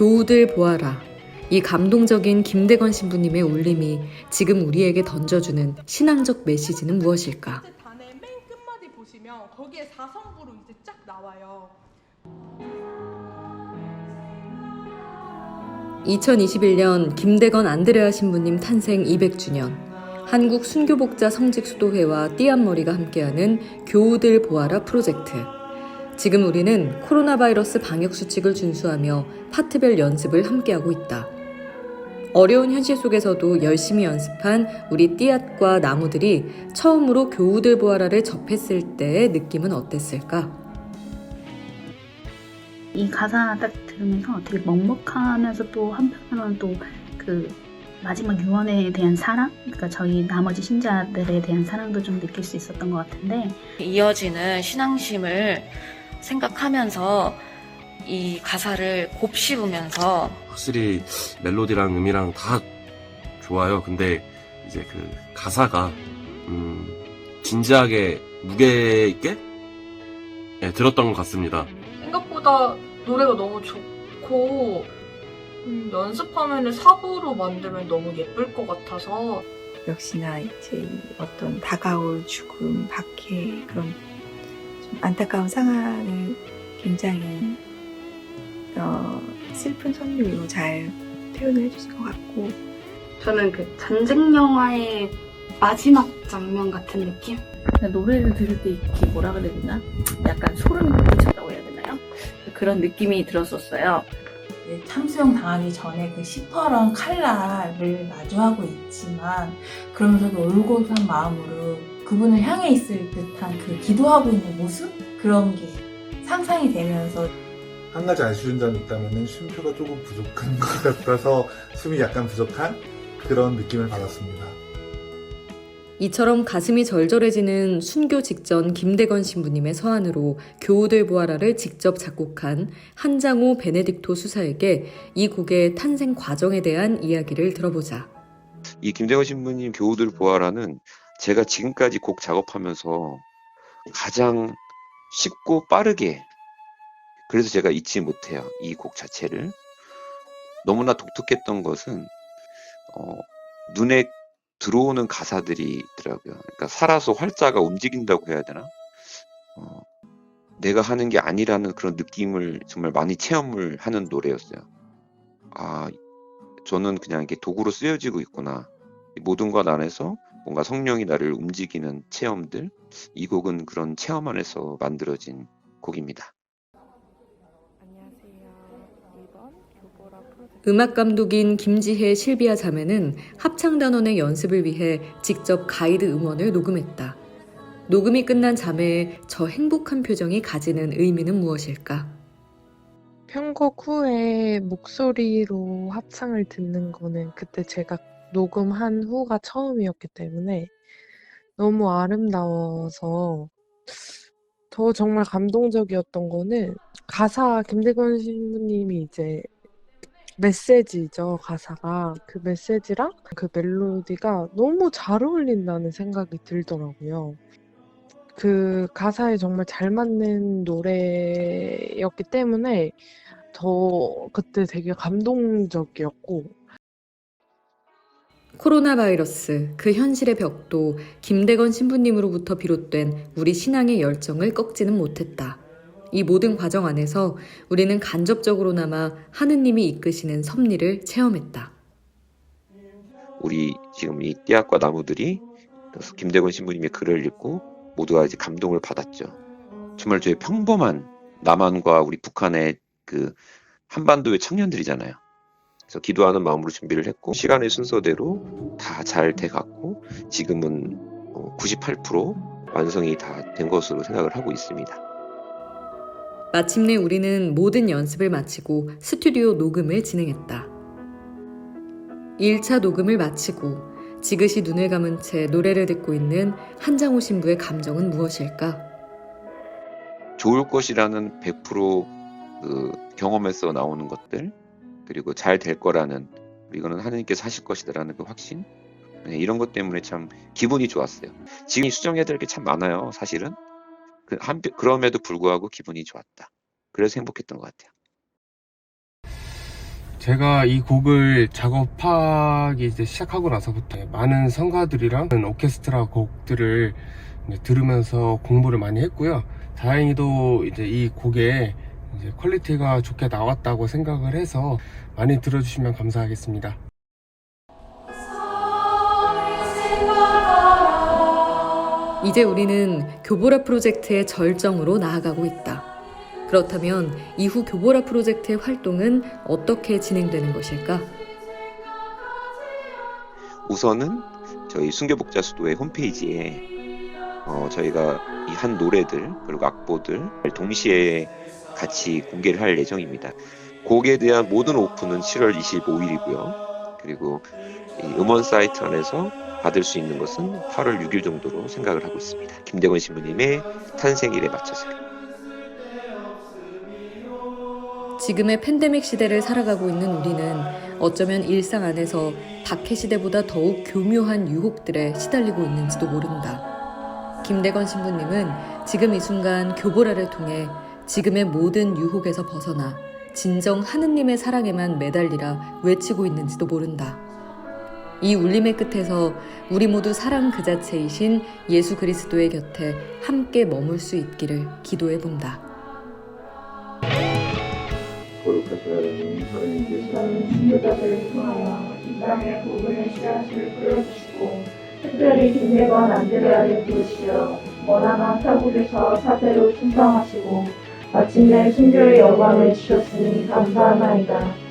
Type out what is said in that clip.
교우들 보아라. 이 감동적인 김대건 신부님의 울림이 지금 우리에게 던져주는 신앙적 메시지는 무엇일까? 단의 맨 끝마디 보시면 거기에 사성부로 이제 쫙 나와요. 2021년 김대건 안드레아 신부님 탄생 200주년 한국 순교복자 성직수도회와 띠안머리가 함께하는 교우들 보아라 프로젝트 지금 우리는 코로나 바이러스 방역 수칙을 준수하며 파트별 연습을 함께하고 있다. 어려운 현실 속에서도 열심히 연습한 우리 띠앗과 나무들이 처음으로 교우들 보아라를 접했을 때의 느낌은 어땠을까? 이 가사 딱 들으면서 되게 먹먹하면서 또 한편으로는 또 그 마지막 유언에 대한 사랑, 그러니까 저희 나머지 신자들에 대한 사랑도 좀 느낄 수 있었던 것 같은데 이어지는 신앙심을 생각하면서 이 가사를 곱씹으면서 확실히 멜로디랑 음이랑 다 좋아요. 근데 이제 그 가사가 음, 진지하게 무게 있게 예, 들었던 것 같습니다. 생각보다 노래가 너무 좋고 음, 연습하면 사부로 만들면 너무 예쁠 것 같아서 역시나 이제 이 어떤 다가올 죽음, 박해 그런 좀 안타까운 상황을 굉장히 어, 슬픈 선율로 잘 표현을 해주신 것 같고 저는 그 전쟁 영화의 마지막 장면 같은 느낌? 노래를 들을 때 이렇게 뭐라 그래야 되나? 약간 소름이 끼쳤다고 해야 되나요? 그런 느낌이 들었었어요. 참수형 당하기 전에 그 시퍼런 칼날을 마주하고 있지만 그러면서도 올곧은 마음으로 그분을 향해 있을 듯한 그 기도하고 있는 모습 그런 게 상상이 되면서 한 가지 아쉬운 점이 있다면 쉼표가 조금 부족한 것 같아서 숨이 약간 부족한 그런 느낌을 받았습니다. 이처럼 가슴이 절절해지는 순교 직전 김대건 신부님의 서한으로 교우들 보아라를 직접 작곡한 한장호 베네딕토 수사에게 이 곡의 탄생 과정에 대한 이야기를 들어보자. 이 김대건 신부님 교우들 보아라는 제가 지금까지 곡 작업하면서 가장 쉽고 빠르게 그래서 제가 잊지 못해요. 이 곡 자체를. 너무나 독특했던 것은 어, 눈에 들어오는 가사들이 있더라고요. 그러니까 살아서 활자가 움직인다고 해야 되나? 어, 내가 하는 게 아니라는 그런 느낌을 정말 많이 체험을 하는 노래였어요. 아, 저는 그냥 이게 도구로 쓰여지고 있구나. 이 모든 것 안에서 뭔가 성령이 나를 움직이는 체험들. 이 곡은 그런 체험 안에서 만들어진 곡입니다. 음악 감독인 김지혜 실비아 자매는 합창 단원의 연습을 위해 직접 가이드 음원을 녹음했다. 녹음이 끝난 자매의 저 행복한 표정이 가지는 의미는 무엇일까? 편곡 후에 목소리로 합창을 듣는 거는 그때 제가 녹음한 후가 처음이었기 때문에 너무 아름다워서 더 정말 감동적이었던 거는 가사 김대건 신부님이 이제 메시지죠 가사가 그 메시지랑 그 멜로디가 너무 잘 어울린다는 생각이 들더라고요. 그 가사에 정말 잘 맞는 노래였기 때문에 더 그때 되게 감동적이었고 코로나 바이러스, 그 현실의 벽도 김대건 신부님으로부터 비롯된 우리 신앙의 열정을 꺾지는 못했다. 이 모든 과정 안에서 우리는 간접적으로나마 하느님이 이끄시는 섭리를 체험했다. 우리 지금 이 띠약과 나무들이 김대건 신부님의 글을 읽고 모두가 이제 감동을 받았죠. 정말 저희 평범한 남한과 우리 북한의 그 한반도의 청년들이잖아요. 그래서 기도하는 마음으로 준비를 했고 시간의 순서대로 다 잘 돼갔고 지금은 98% 완성이 다 된 것으로 생각을 하고 있습니다. 마침내 우리는 모든 연습을 마치고 스튜디오 녹음을 진행했다. 1차 녹음을 마치고 지그시 눈을 감은 채 노래를 듣고 있는 한장호 신부의 감정은 무엇일까? 좋을 것이라는 100%그 경험에서 나오는 것들 그리고 잘 될 거라는 이거는 하느님께서 하실 것이다라는 그 확신 네, 이런 것 때문에 참 기분이 좋았어요. 지금 수정해야 될 게 참 많아요, 사실은. 그 한, 그럼에도 불구하고 기분이 좋았다. 그래서 행복했던 것 같아요. 제가 이 곡을 작업하기 이제 시작하고 나서부터 많은 성가들이랑 오케스트라 곡들을 들으면서 공부를 많이 했고요. 다행히도 이제 이 곡에 이제 퀄리티가 좋게 나왔다고 생각을 해서 많이 들어주시면 감사하겠습니다. 이제 우리는 교보라 프로젝트의 절정으로 나아가고 있다. 그렇다면 이후 교보라 프로젝트의 활동은 어떻게 진행되는 것일까? 우선은 저희 순교복자 수도의 홈페이지에 어, 저희가 이 한 노래들 그리고 악보들 동시에 같이 공개를 할 예정입니다. 곡에 대한 모든 오픈은 7월 25일이고요. 그리고 이 음원 사이트 안에서 받을 수 있는 것은 8월 6일 정도로 생각을 하고 있습니다. 김대건 신부님의 탄생일에 맞춰서. 지금의 팬데믹 시대를 살아가고 있는 우리는 어쩌면 일상 안에서 박해 시대보다 더욱 교묘한 유혹들에 시달리고 있는지도 모른다. 김대건 신부님은 지금 이 순간 교보라를 통해 지금의 모든 유혹에서 벗어나 진정 하느님의 사랑에만 매달리라 외치고 있는지도 모른다. 이 울림의 끝에서 우리 모두 사랑 그 자체이신 예수 그리스도의 곁에 함께 머물 수 있기를 기도해 본다. 특별히 김대건 안드레아를 부르시어 머나나 타국에서 사대로 충성하시고 마침내 순교의 영광을 주셨으니 감사하나이다.